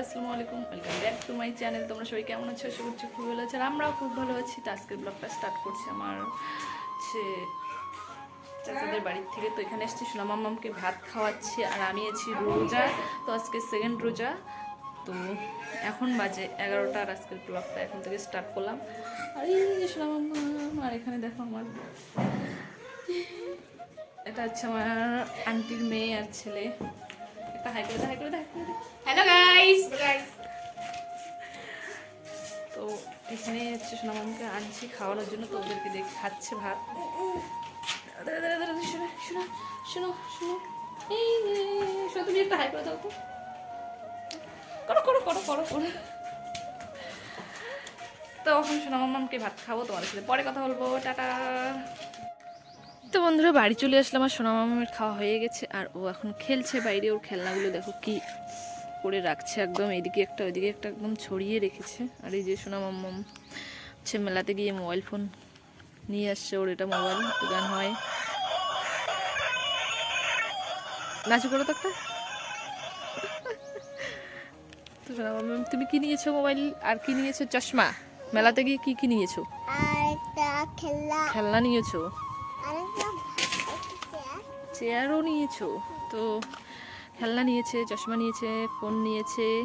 আসসালামু আলাইকুম। চ্যানেল তোমরা কেমন আছো? খুব ভালো আমরাও খুব ভালো আছি। স্টার্ট করছি আমার হচ্ছে চাচাদের বাড়ির থেকে। তো এখানে এসেছি ভাত খাওয়াচ্ছি আর আমি আছি রোজা। তো আজকে সেকেন্ড রোজা। তো এখন বাজে এগারোটা আর আজকের ব্লগটা এখন থেকে স্টার্ট করলাম। আর এই আর এখানে দেখো আমার এটা হচ্ছে আমার আন্টির মেয়ে আর ছেলে। একটা হাই করে হাই করে। হ্যালো গাইস তো এখানে হচ্ছে সোনামামকে আনছি খাওয়ানোর জন্য তো ওদেরকে দেখ খাচ্ছে ভাত। শোনো শোনো শোনো শোনো এই শোনো, তুমি একটা হাই করে দাও তো। করো করো করো করো করো। তো এখন সোনামামকে ভাত খাব তোমাদের সাথে। পরে কথা বলব। টাটা। তো বন্ধুরা বাড়ি চলে আসলাম আর সোনা মামামের খাওয়া হয়ে গেছে আর ও এখন খেলছে বাইরে ওর খেলনাগুলো দেখো কি করে রাখছে একদম এদিকে একটা ওইদিকে একটা একদম ছড়িয়ে রেখেছে। আর এই যে সোনা মাম্মাম হচ্ছে মেলাতে গিয়ে মোবাইল ফোন নিয়ে আসছে ওর এটা মোবাইল গান হয়। নাচু করো তো একটা। তো সোনা মাম্মাম তুমি কি নিয়েছো মোবাইল আর কি নিয়েছো? চশমা মেলাতে গিয়ে কি কি নিয়েছো? খেলনা নিয়েছো? চেয়ারও নিয়েছো? তো খেলনা নিয়েছে চশমা নিয়েছে ফোন নিয়েছে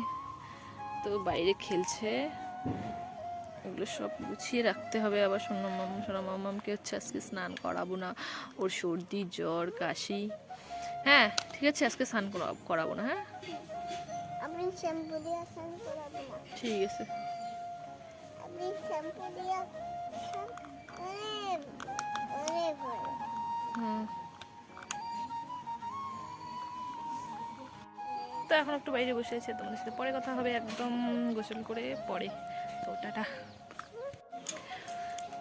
তো বাইরে খেলছে। এগুলো সব গুছিয়ে রাখতে হবে আবার সোনাম মাম সোনাম মামামকে হচ্ছে আজকে স্নান করাবো না। ওর সর্দি জ্বর কাশি। হ্যাঁ ঠিক আছে আজকে স্নান করা- করাবো না হ্যাঁ? ঠিক আছে। তো এখন একটু বাইরে বসে আছে তোমাদের সাথে পরে কথা হবে একদম গোসল করে পরে। তো টাটা।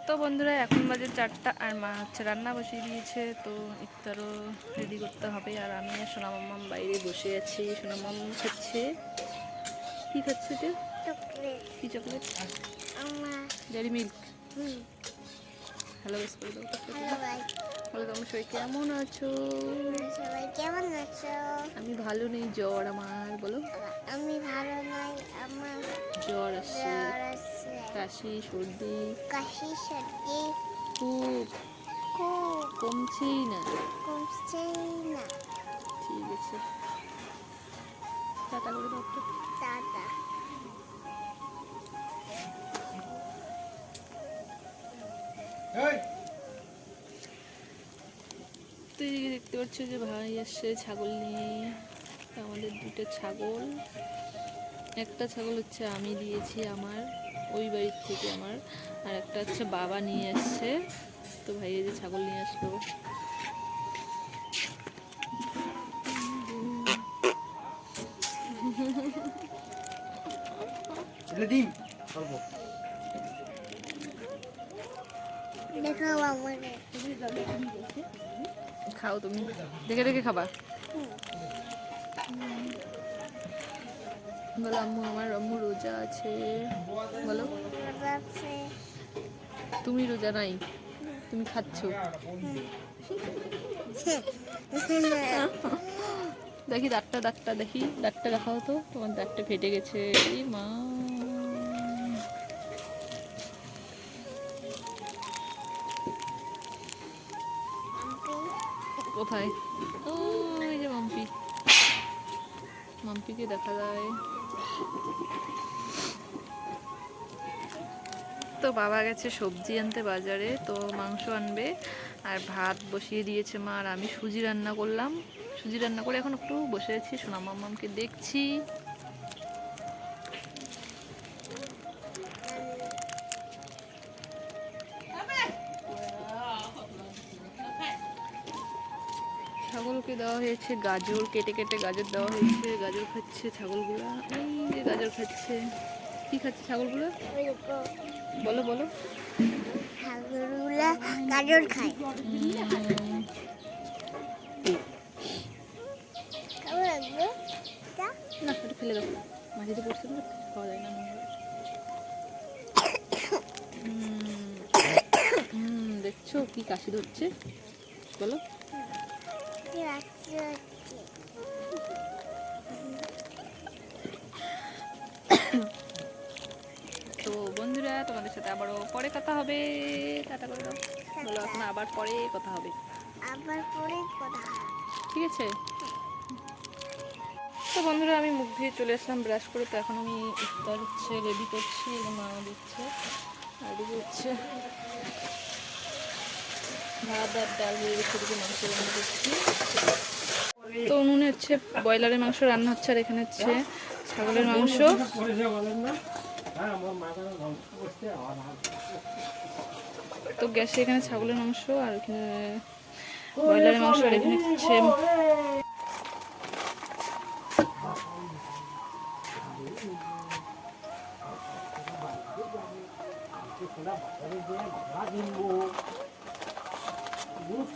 তো বন্ধুরা এখন বাজে চারটা আর মা হচ্ছে রান্না বসিয়ে দিয়েছে তো ইফতারও রেডি করতে হবে। আর আমি আর সোনা মাম্মাম বাইরে বসে আছি সোনা মাম্মাম খাচ্ছে। কি খাচ্ছে তুই চকলেট। কি চকলেট? ডেয়ারি মিল্ক হ্যালো বেশ করে দাও। হ্যালো ভাই বলো তোমরা সবাই কেমন আছো? সবাই কেমন আছো? আমি ভালো নেই জ্বর আমার বলো। আমি ভালো নাই আমার জ্বর আসছে আছে কাশি সর্দি। কাশি সর্দি। খুব খুব। কমছেই না। কমছে না। ঠিক আছে। টাটা করে দাও। টাটা। তো এদিকে দেখতে পাচ্ছ যে ভাই আসছে ছাগল নিয়ে। আমাদের দুটো ছাগল। একটা ছাগল হচ্ছে আমি দিয়েছি আমার ওই বাড়ির থেকে আমার। আর একটা হচ্ছে বাবা নিয়ে আসছে। তো ভাই এই যে ছাগল নিয়ে আসলো। এলে খাও তুমি। দেখে দেখে খাবা। বলো আম্মু, আমার আম্মু রোজা আছে। বলো। তুমি রোজা নাই? তুমি খাচ্ছ? দেখি দাঁতটা দাঁতটা দেখি। দাঁতটা দেখাও তো। তোমার দাঁতটা ফেটে গেছে। এই মা। কোথায়? ও এই যে মাম্পি। মাম্পিকে দেখা যায়। তো বাবা গেছে সবজি আনতে বাজারে, তো মাংস আনবে। আর ভাত বসিয়ে দিয়েছে মা, আর আমি সুজি রান্না করলাম। সুজি রান্না করে এখন একটু বসে আছি, সোনা মাম্মামকে দেখছি। হয়েছে গাজর কেটে কেটে গাজর দেওয়া হয়েছে গাজর খাচ্ছে ছাগলগুলো। এই যে গাজর খাচ্ছে। কি খাচ্ছে ছাগলগুলো? বলো বলো। ছাগলগুলা গাজর খায়? না ফেলে দাও। মাটিতে পড়ছে না খাওয়া যায় না দেখছ কি কাশি ধরছে? বলো। তো বন্ধুরা তোমাদের সাথে আবারও পরে কথা হবে। টাটা করে দাও। বলো এখন আবার পরে কথা হবে। আবার পরে কথা ঠিক আছে? তো বন্ধুরা আমি মুখ ধুয়ে চলে আসলাম ব্রাশ করে। তো এখন আমি ইফতার হচ্ছে রেডি করছি মা দিচ্ছে। রেডি হচ্ছে ভাত আর ডাল মাংস তো উনুনে হচ্ছে ব্রয়লারের মাংস রান্না হচ্ছে আর এখানে হচ্ছে ছাগলের মাংস। তো গ্যাসে এখানে ছাগলের মাংস আর এখানে ব্রয়লারের মাংস আর এখানে হচ্ছে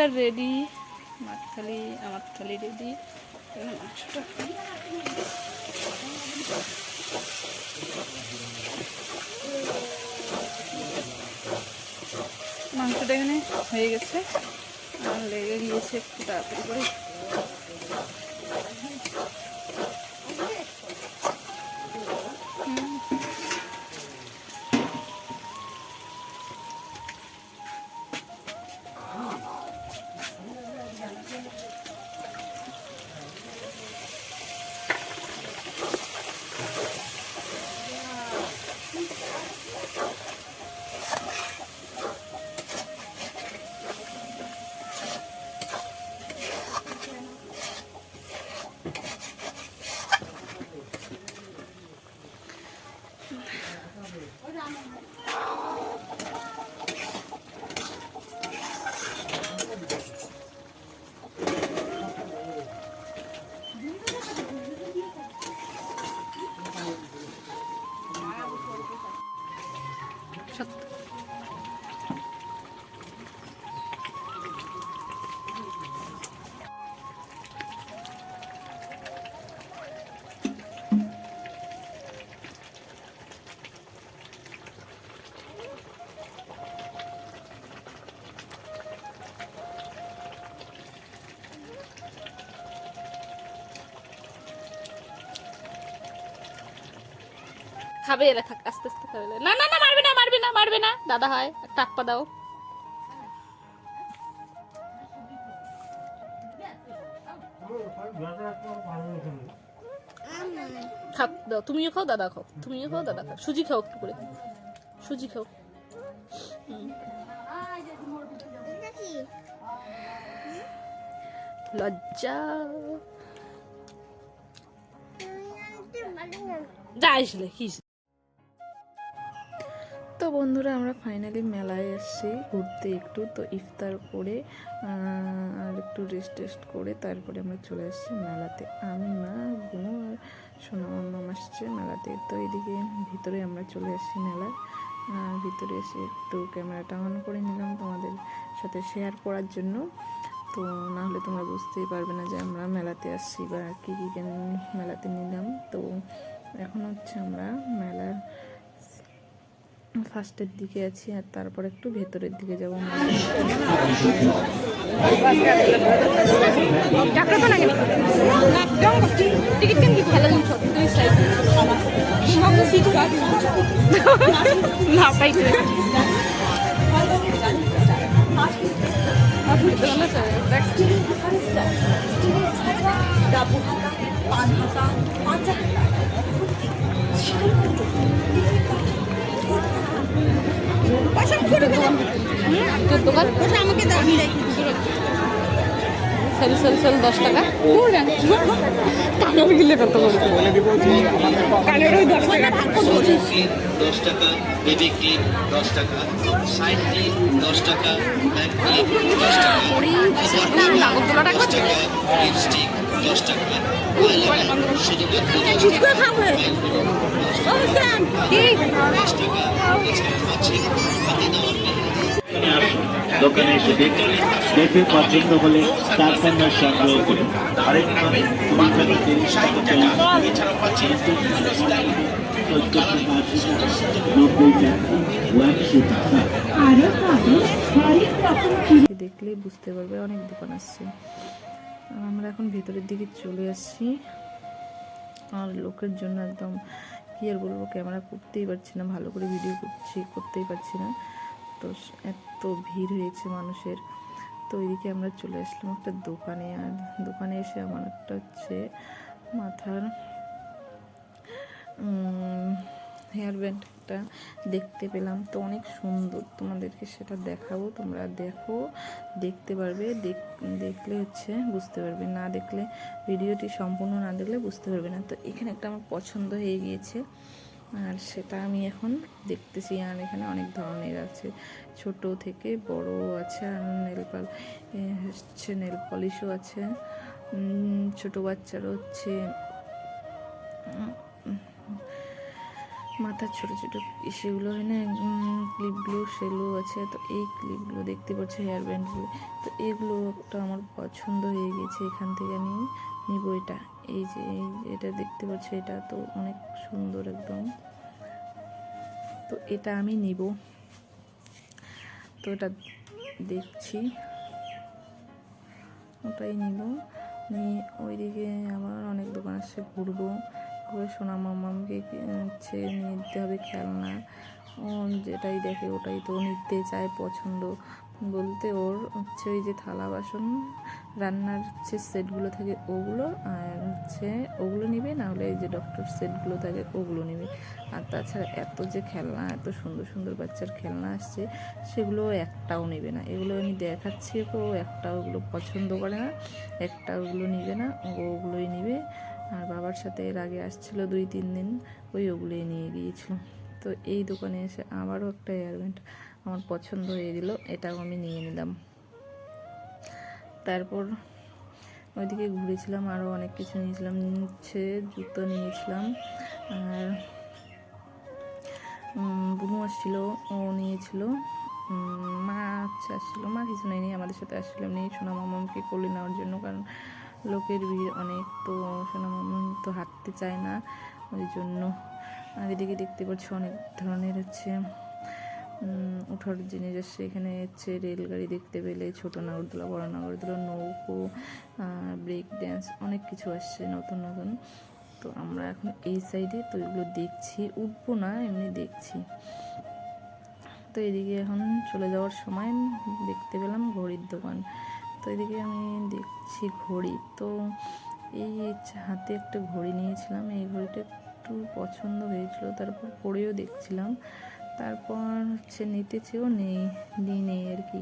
ইফতার রেডি মাছ খালি আমার খালি রেডি মাংসটা মাংসটা এখানে হয়ে গেছে। আর লেগে গিয়েছে একটু তাড়াতাড়ি করে। Що тут? খাবে, এরা থাক, আস্তে আস্তে খাবে। না না না, মারবে না মারবে না মারবে না। দাদা হয়, একটা আপ্পা দাও। খাও, দাও, তুমিও খাও, দাদা খাও, তুমিও খাও, দাদা খাও। সুজি খাও একটু করে। সুজি খাও। লজ্জা। তুই ভালো না। যাইস লে কি বন্ধুরা, আমরা ফাইনালি মেলায় এসেছি ঘুরতে একটু। তো ইফতার করে আর একটু রেস্ট টেস্ট করে তারপরে আমরা চলে এসেছি মেলাতে। আমি, মা বোনু আর সোনা আসছে মেলাতে। তো এদিকে ভিতরে আমরা চলে এসেছি মেলায়। ভিতরে এসে একটু ক্যামেরাটা অন করে নিলাম তোমাদের সাথে শেয়ার করার জন্য। তো না হলে তোমরা বুঝতেই পারবে না যে আমরা মেলাতে আসছি বা কী কী কেন মেলাতে নিলাম। তো এখন হচ্ছে আমরা মেলার ফার্স্টের দিকে আছি আর তারপর একটু ভেতরের দিকে যাব। না। পাইছে তোর দোকান? আমাকে দাও। সেল সেল সেল দশ টাকা। কানের গিলে কত কানের ওই দশ টাকা দশ টাকা বেবি ক্লিপ দশ টাকা সাইড ক্লিপ দশ টাকা ব্যাক ক্লিপ দশ টাকা নাগরদোলাটা টাকা লিপস্টিক দশ টাকা দোকানে এসে দেখে দেখে পছন্দ হলে তার সংগ্রহ বুঝতে পারবে, অনেক দোকান আসছে। আর আমরা এখন ভেতরের দিকে চলে আসছি। আর লোকের জন্য একদম কি আর বলব? ক্যামেরা করতেই পারছি না, ভালো করে ভিডিও করছি, করতেই পারছি না। তো এত ভিড় হয়েছে মানুষের। তো ওইদিকে আমরা চলে আসলাম একটা দোকানে, আর দোকানে এসে আমার একটা হচ্ছে মাথার হেয়ার ব্যান্ডটা দেখতে পেলাম। তো অনেক সুন্দর। তোমাদেরকে সেটা দেখাবো, তোমরা দেখো, দেখতে পারবে, দেখ- দেখলে হচ্ছে বুঝতে পারবে। না দেখলে ভিডিওটি সম্পূর্ণ না দেখলে বুঝতে পারবে না। তো এখানে একটা আমার পছন্দ হয়ে গিয়েছে। আর সেটা আমি এখন দেখতেছি। আর এখানে অনেক ধরনের আছে। ছোট থেকে বড় আছে। আর নেল পাল হচ্ছে নেল পলিশও আছে। ছোট বাচ্চারও হচ্ছে মাথার ছোট ছোট সেগুলো হয় না ক্লিপগুলো সেগুলো আছে, তো এই ক্লিপগুলো দেখতে পাচ্ছ হেয়ার ব্যান্ডগুলো তো এগুলো একটা আমার পছন্দ হয়ে গেছে এখান থেকে আমি নিব এটা। এই যে এটা দেখতে পাচ্ছ, এটা তো অনেক সুন্দর একদম। তো এটা আমি নিব। তো এটা দেখছি। ওটাই নিব। নিয়ে ওইদিকে আবার অনেক দোকান আছে, ঘুরবো। ঘুরে সোনা মামাকে হচ্ছে নিতে হবে খেলনা। ও যেটাই দেখে ওটাই তো নিতে চায় পছন্দ। বলতে ওর হচ্ছে ওই যে থালা বাসন, রান্নার যে সেটগুলো থাকে ওগুলো, আর হচ্ছে ওগুলো নিবে, না হলে যে ডক্টর সেটগুলো থাকে ওগুলো নিবে। আর তাছাড়া এত যে খেলনা, এত সুন্দর সুন্দর বাচ্চার খেলনা আসছে, সেগুলো একটাও নেবে না। এগুলো আমি দেখাচ্ছি ওকে, ও একটাও ওগুলো পছন্দ করে না একটা ওগুলো নিবে না, ও ওগুলোই নিবে। আর বাবার সাথে এর আগে আসছিল দুই, তিন দিন, ওই ওগুলোই নিয়ে গিয়েছিল। তো এই দোকানে এসে আবারও একটা এয়ারব্যান্ড আমার পছন্দ হয়ে গেল, এটাও আমি নিয়ে নিলাম। তারপর ওইদিকে ঘুরেছিলাম, আরও অনেক কিছু নিয়েছিলাম হচ্ছে জুতো নিয়েছিলাম, আর বুনু আসছিল, ও নিয়েছিল মা আসছিল, মা কিছু নেয়নি, আমাদের সাথে আসছিল নেই সোনা মামাকে কোলে নেওয়ার জন্য, কারণ লোকের ভিড় অনেক তো সোনা মামাম তো হাঁটতে চায় না ওই জন্য। আর এদিকে দেখতে পাচ্ছ অনেক ধরনের হচ্ছে উম, ওঠার জিনিস আসছে। এখানে হচ্ছে রেলগাড়ি দেখতে পেলে ছোট নাগরদোলা বড় নাগরদোলা নৌকো ব্রেক ড্যান্স অনেক কিছু আসছে নতুন নতুন। তো আমরা এখন এই সাইডে তো এগুলো দেখছি। উঠবো না এমনি দেখছি। তো এদিকে এখন চলে যাওয়ার সময় দেখতে পেলাম ঘড়ির দোকান। তো এদিকে আমি দেখছি ঘড়ি। তো এই হাতে একটা ঘড়ি নিয়েছিলাম। এই ঘড়িটা একটু পছন্দ হয়েছিল, তারপর পরেও দেখছিলাম। তারপর হচ্ছে নিতে চেয়েও নেই, নিই নেই আর কি।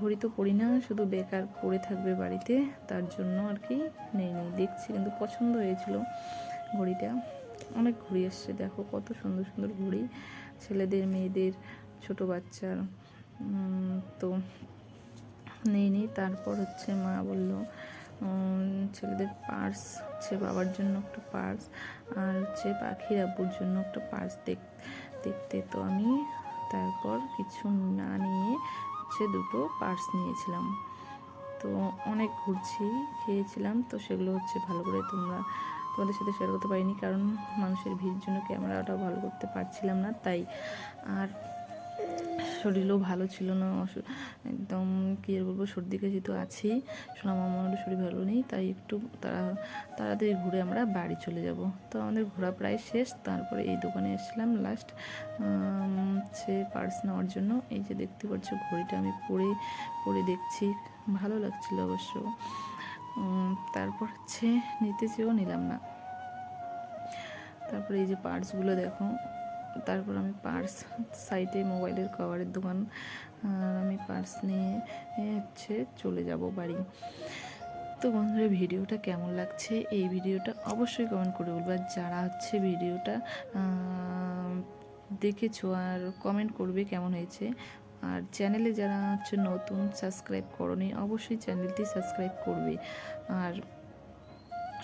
ঘড়ি তো পরি না, শুধু বেকার পড়ে থাকবে বাড়িতে, তার জন্য আর কি নেই নেই। দেখছি কিন্তু পছন্দ হয়েছিল ঘড়িটা। অনেক ঘড়ি এসছে, দেখো কত সুন্দর সুন্দর ঘড়ি। ছেলেদের, মেয়েদের, ছোট বাচ্চার। তো নেই তারপর হচ্ছে মা বলল ছেলেদের পার্স হচ্ছে বাবার জন্য একটা পার্স আর হচ্ছে পাখির আব্বুর জন্য একটা পার্স দেখ, দেখতে। তো আমি তারপর কিছু না নিয়ে হচ্ছে দুটো পার্স নিয়েছিলাম। তো অনেক ঘুরছি, খেয়েছিলাম। তো সেগুলো হচ্ছে ভালো করে তোমরা তোমাদের সাথে শেয়ার করতে পারিনি কারণ মানুষের ভিড় জন্য ক্যামেরাটাও ভালো করতে পারছিলাম না, তাই। আর শরীরও ভালো ছিল না একদম, কী আর বলব, সর্দি কাশি তো আছেই। সোনা মামারও শরীর ভালো নেই, তাই একটু তারা তাড়াতাড়ি ঘুরে আমরা বাড়ি চলে যাব। তো আমাদের ঘোরা প্রায় শেষ, তারপরে এই দোকানে এসেছিলাম লাস্ট হচ্ছে পার্স নেওয়ার জন্য। এই যে দেখতে পাচ্ছ, ঘড়িটা আমি পরে পরে দেখছি। ভালো লাগছিল অবশ্য। তারপর হচ্ছে নিতে চেয়েও নিলাম না। তারপরে এই যে পার্টসগুলো দেখো তারপর আমি পার্স সাইডে মোবাইলের কভারের দোকান আমি পার্স নিয়ে হচ্ছে চলে যাব বাড়ি। তো বন্ধুরা, ভিডিওটা কেমন লাগছে? এই ভিডিওটা অবশ্যই কমেন্ট করে বলব। আর যারা হচ্ছে ভিডিওটা দেখেছ আর কমেন্ট করবে কেমন হয়েছে? আর চ্যানেলে যারা হচ্ছে নতুন সাবস্ক্রাইব করনি, অবশ্যই চ্যানেলটি সাবস্ক্রাইব করবে। আর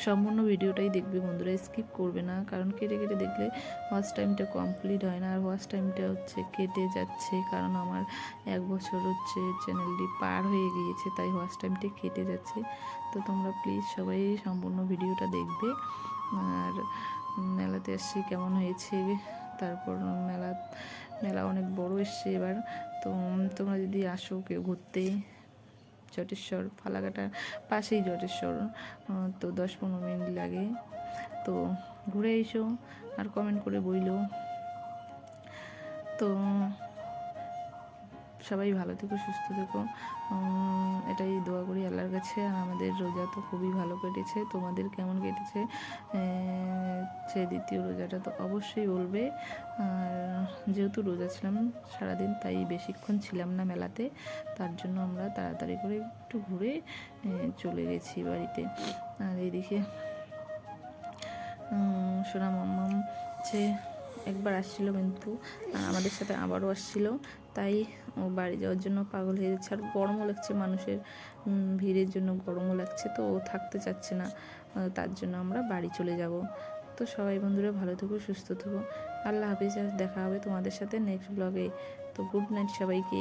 সম্পূর্ণ ভিডিওটাই দেখবে বন্ধুরা স্কিপ করবে না। কারণ কেটে কেটে দেখলে ওয়াচ টাইমটা কমপ্লিট হয় না। আর ওয়াচ টাইমটা হচ্ছে কেটে যাচ্ছে। কারণ আমার এক বছর হচ্ছে চ্যানেলটি পার হয়ে গিয়েছে, তাই ওয়াচ টাইমটা কেটে যাচ্ছে। তো তোমরা প্লিজ সবাই সম্পূর্ণ ভিডিওটা দেখবে। আর মেলাতে আসছি, কেমন হয়েছে? তারপর মেলা মেলা অনেক বড় এসছে এবার। তো তোমরা যদি আসো কেউ ঘুরতে। জটেশ্বর, ফালাকাটার পাশেই জটেশ্বর তো দশ পনেরো মিনিট লাগে। তো ঘুরে এসো আর কমেন্ট করে বইলো। তো সবাই ভালো থেকো সুস্থ থেকো। এটাই দোয়া করি আল্লাহর কাছে। আর আমাদের রোজা তো খুবই ভালো কেটেছে। তোমাদের কেমন কেটেছে? সে দ্বিতীয় রোজাটা তো অবশ্যই বলবে। আর যেহেতু রোজা ছিলাম সারাদিন তাই বেশিক্ষণ ছিলাম না মেলাতে। তার জন্য আমরা তাড়াতাড়ি করে একটু ঘুরে চলে গেছি বাড়িতে। আর উম, সোনা মাম্মাম হচ্ছে একবার আসছিল কিন্তু আমাদের সাথে আবারও আসছিল। তাই ও বাড়ি যাওয়ার জন্য পাগল হয়ে যাচ্ছে। আর গরমও লাগছে, মানুষের ভিড়ের জন্য গরমও লাগছে, তো ও থাকতে চাচ্ছে না। তার জন্য আমরা বাড়ি চলে যাব। তো সবাই বন্ধুরা ভালো থেকো, সুস্থ থেকো। আল্লাহ হাফিজ, দেখা হবে তোমাদের সাথে নেক্সট ব্লগে তো গুড নাইট সবাইকে।